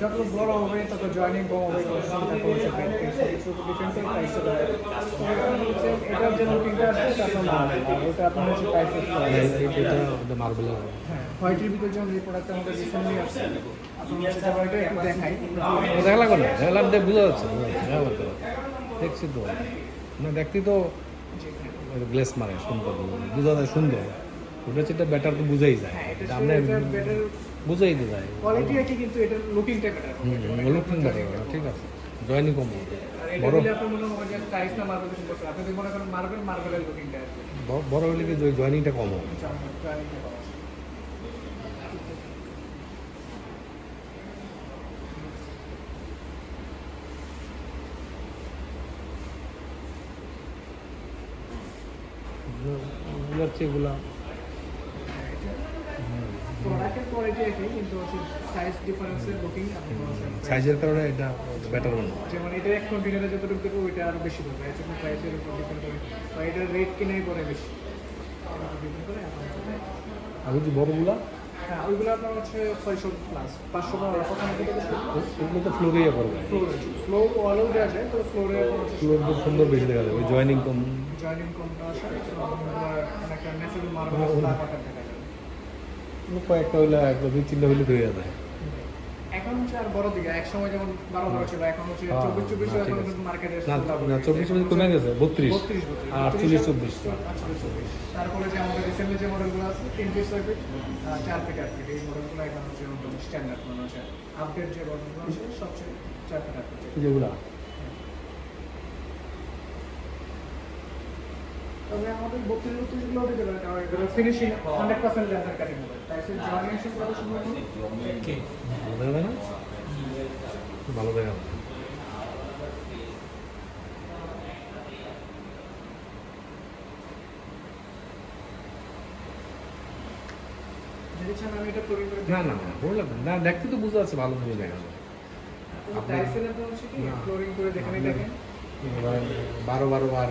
যত বড় হবে তত জয়েনিং কম হবে এটার যে লুকিংটা ওটা আপনার হচ্ছে প্রাইস মার্বেল হ্যাঁ হোয়াইটের ভিতরে যেমন এই প্রোডাক্ট আমাদের রিসেন্টলি আসছে দেখাই দেখা লাগবে না দেখা লাগবে বোঝা যাচ্ছে দেখছি তো না দেখতে তো গ্লেস মারে সুন্দর বোঝা যায় সুন্দর। ওটা হচ্ছে এটা ব্যাটার তো বুঝাই যায়। হ্যাঁ আমরা বুঝাই তো যায়। কোয়ালিটি একই কিন্তু এটার লুকিংটা বেটার লুকিং ব্যাটার ঠিক আছে। জয়নি কম বড় আছে। বড় হলে কি জয়নিংটা কম হবে কোয়ালিটি ভালো আছে। এগুলো হচ্ছে এগুলা প্রোডাক্টের কোয়ালিটি একই কিন্তু হচ্ছে সাইজ ডিফারেন্সের লুকিং আপনি এগুলো সাইজের কারণে এটা বেটার মনে যেমন এটা এক কন্টেনারে যতটুকু দেবো ওইটা আরও বেশি প্রাইসের উপর ডিপেন্ড করে। বা এটার রেট কিনেই পরে বেশি। হচ্ছে- আর যদি বড়গুলা? হ্যাঁ ওইগুলো আপনার হচ্ছে ছয়শো প্লাস পাঁচশো টাকা প্রথম থেকে ওগুলো তো ফ্লোরিয়া পড়বে। ফ্লোরে ফ্লো ওয়ালেও দেওয়া যায় তো ফ্লোরে সুন্দর বেশি দেখা যায় ওই জয়নিং কম জয়েনিং কমটা আসে এবং আপনার অনেকটা ন্যাচারাল মার্বেল কয়েকটা একটা দুই তিনটা হইলে হয়ে যায় এখন হচ্ছে আর বড় দিকে এক সময় যেমন বারো বারো ছিল এখন হচ্ছে হ্যাঁ, চব্বিশ চব্বিশ এখন আছে। কিন্তু মার্কেটে না না চব্বিশ চব্বিশ কমে গেছে বত্রিশ। বত্রিশ বত্রিশ। আর আটচল্লিশ চব্বিশ। তারপরে যে আমাদের রিসেন্টলি যে মডেলগুলো আছে তিন পিস ছয় চার পিট আট ফিট এই মডেলগুলো এখন হচ্ছে স্ট্যান্ডার্ড মানে হচ্ছে আপডেট যে মডেলগুলো আছে সবচেয়ে চার আট যেগুলা তবে আমাদের বত্রিশ বত্রিশগুলো দিতে পারে কারণ এগুলো finishing hundred percent laser cutting হবে। তাই সে ভালো দেখা না ভালো দেখা এটা না না না ভালো না। দেখতে তো বুঝতে পারছে দেখা যায় করে আপনি- বারো বারো আর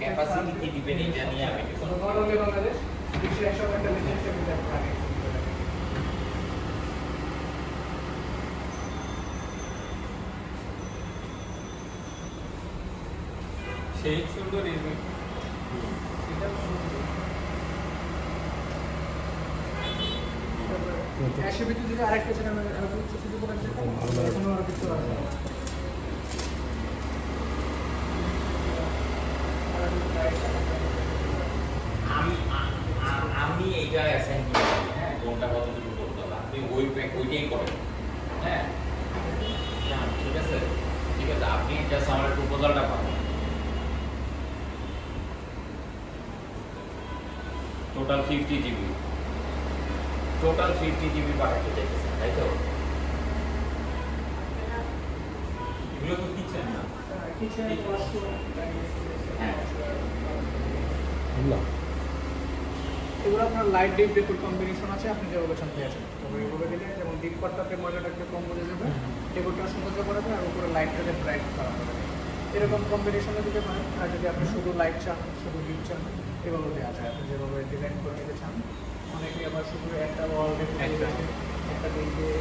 ক্যাপাসিটি কি দিবেন এটা নিয়ে আমি সেই সুন্দর আরেকটা ছেলে আমি কিছু আছে আমি এইটা অ্যাসাইন হ্যাঁ কোনটা কতটুকু করতে হবে? আপনি ওই ওইটাই করেন। হ্যাঁ। না ঠিক আছে? ঠিক আছে আপনি জাস্ট আমার প্রপোজালটা পাবেন total fifty GB total fifty GB পাঠাতে চাইতেছেন তাই তো? এগুলো তো কিচেন না। কিচেন হ্যাঁ। বুঝলাম এগুলো আপনার লাইট ডিপ ডেকুর কম্বিনেশন আছে আপনি যেভাবে চান পেয়ে যাবেন তবে এভাবে দিলে যেমন ডিপ পাটটাতে ময়লাটা একটু কম বোঝা যাবে ডেকুরটা সৌন্দর্য করাবে আর উপরে লাইটটাকে ব্রাইট করা হবে। এরকম কম্বিনেশনে দিতে পারেন আর যদি আপনি শুধু লাইট চান শুধু ডিপ চান এভাবে দেওয়া যায়। আপনি যেভাবে ডিজাইন করে নিতে চান অনেকে আবার শুধু একটা ওয়াল একটা। একটা দিয়ে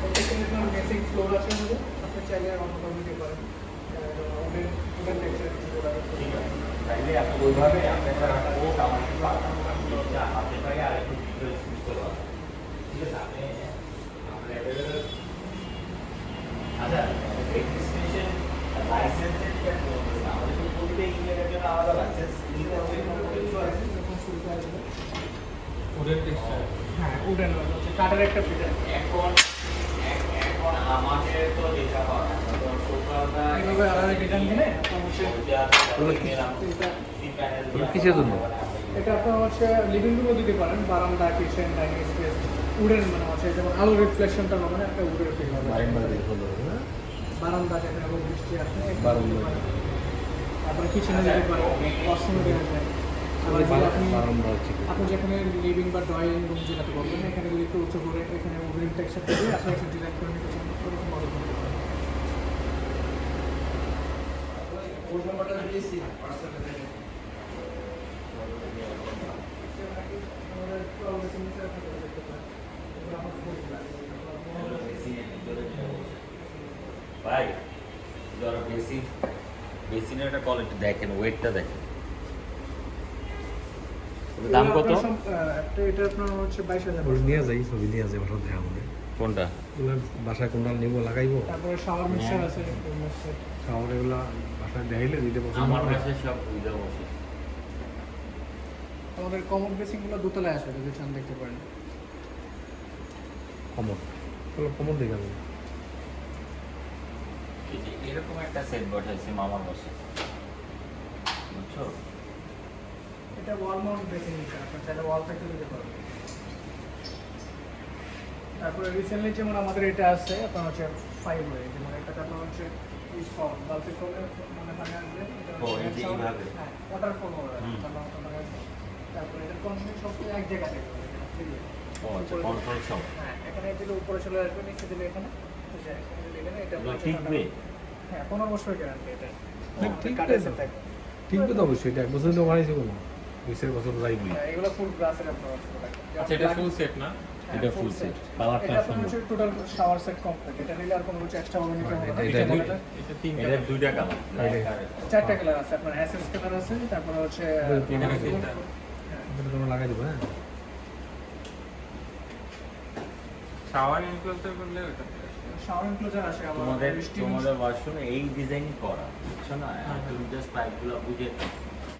প্রত্যেকটা বেসিক ফ্লোর আছে আমাদের আপনি চাইলে অন্য দিতে পারেন ওদের ওদের টেক্সচার কিছু করা ঠিক তাইলে আপনি ওইভাবে আপনি একটা কোট আমাকে পাঠান যা হাতে পারে আর একটু ডিটেলস বুঝতে পারবেন। ঠিক আছে আপনি আচ্ছা রেজিস্ট্রেশন লাইসেন্সের বলতেছেন? আমাদের তো প্রত্যেক ইউনিটের জন্য আলাদা লাইসেন্স নিতে হবে কিছু আছে? ওদের টেক্সচার হ্যাঁ উডেন হচ্ছে কাঠের একটা ফিটার এখন এখন আমাদের তো যেটা হয় কিসের জন্য? এটা আপনার হচ্ছে লিভিং রুমও দিতে পারেন বারান্দা কিচেন ডাইনিং স্পেস উডেন মানে হচ্ছে যেমন আলো রিফ্লেকশনটা মানে একটা উডের ফিল হবে। বারান্দা যেখানে রোদ বৃষ্টি আসে পারেন। কিচেনে দিতে পারেন ওয়াশরুমে দেওয়া যায়। আপনি যেখানে লিভিং বা ড্রয়িং রুম যেটাতে করবেন এখানে যদি একটু উঁচু করে এখানে উডেন টেক্সচার দিয়ে একটু ডিজাইন করে নিতে চান ওরকম মডেল করতে পারেন ফোন নাম্বারটা দিয়েছি হোয়াটসঅ্যাপে দেখে ভাই বেসিন বেসিনের একটা কোয়ালিটি দেখেন ওয়েটটা দেখেন। দাম কত? এটা আপনার হচ্ছে বাইশ হাজার। নিয়ে যাই ছবি নিয়ে যাই দেখা হবে কোনটা? ওগুলো বাসায় কোনটা নিব লাগাইবো? তারপরে শাওয়ার মিক্সার আছে খাওয়ার এগুলা বাসায় দেখাইলে যেটা পছন্দ আমার কাছে সব সুবিধা বসে আমাদের কমন বেসিংগুলো দোতলায় আছে যদি চান দেখতে পারেন। কমন? ওগুলো কমন দেখাবো এই এরকম একটা সেট বসাইছি মামার বসে বুঝছ? এটা ওয়াল মাউন্ট বেসিং আপনার চাইলে ওয়াল থেকে দিতে পারবেন। তারপরে রিসেন্টলি যেমন আমাদের এটা আছে আপনার হচ্ছে ফাইভ ওয়ে যেমন এটা আপনার হচ্ছে বালতি মানে মানে আসবে? হ্যাঁ ওয়াটার তারপরে সব এক জায়গা থেকে ও আচ্ছা হ্যাঁ এখানে দিলে উপরে চলে আসবে নিচে দিলে এখানে হ্যাঁ পনেরো বছর গ্যারান্টি এটা। ঠিক তো? অবশ্যই এটা এক বছর তো বানাইছে কোনো। বিশের বছর যাইবি হ্যাঁ, এগুলো ফুল গ্লাসের আপনার আচ্ছা এটা ফুল সেট না? হ্যাঁ, এটা full full set। set। Colour টা এটা হচ্ছে টোটাল শাওয়ার সেট কমপ্লিট এটা নিলে আর কোনো কিছু এক্সট্রা হবে না এটা- এটা এটা- এটা তিনটা এটা দুইটা কালার চারটা কালার আছে। আপনার এসএস কালার আছে তারপরে হচ্ছে এখানে তিনটা। এটা তোমরা লাগাই দেবো হ্যাঁ। শাওয়ার ইনক্লোজার করলে ওটা শাওয়ার এনক্লোজার আছে আবার তোমাদের ওয়াশরুমে এই ডিজাইন করা বুঝছ না? তুমি জাস্ট পাইপগুলো বুঝে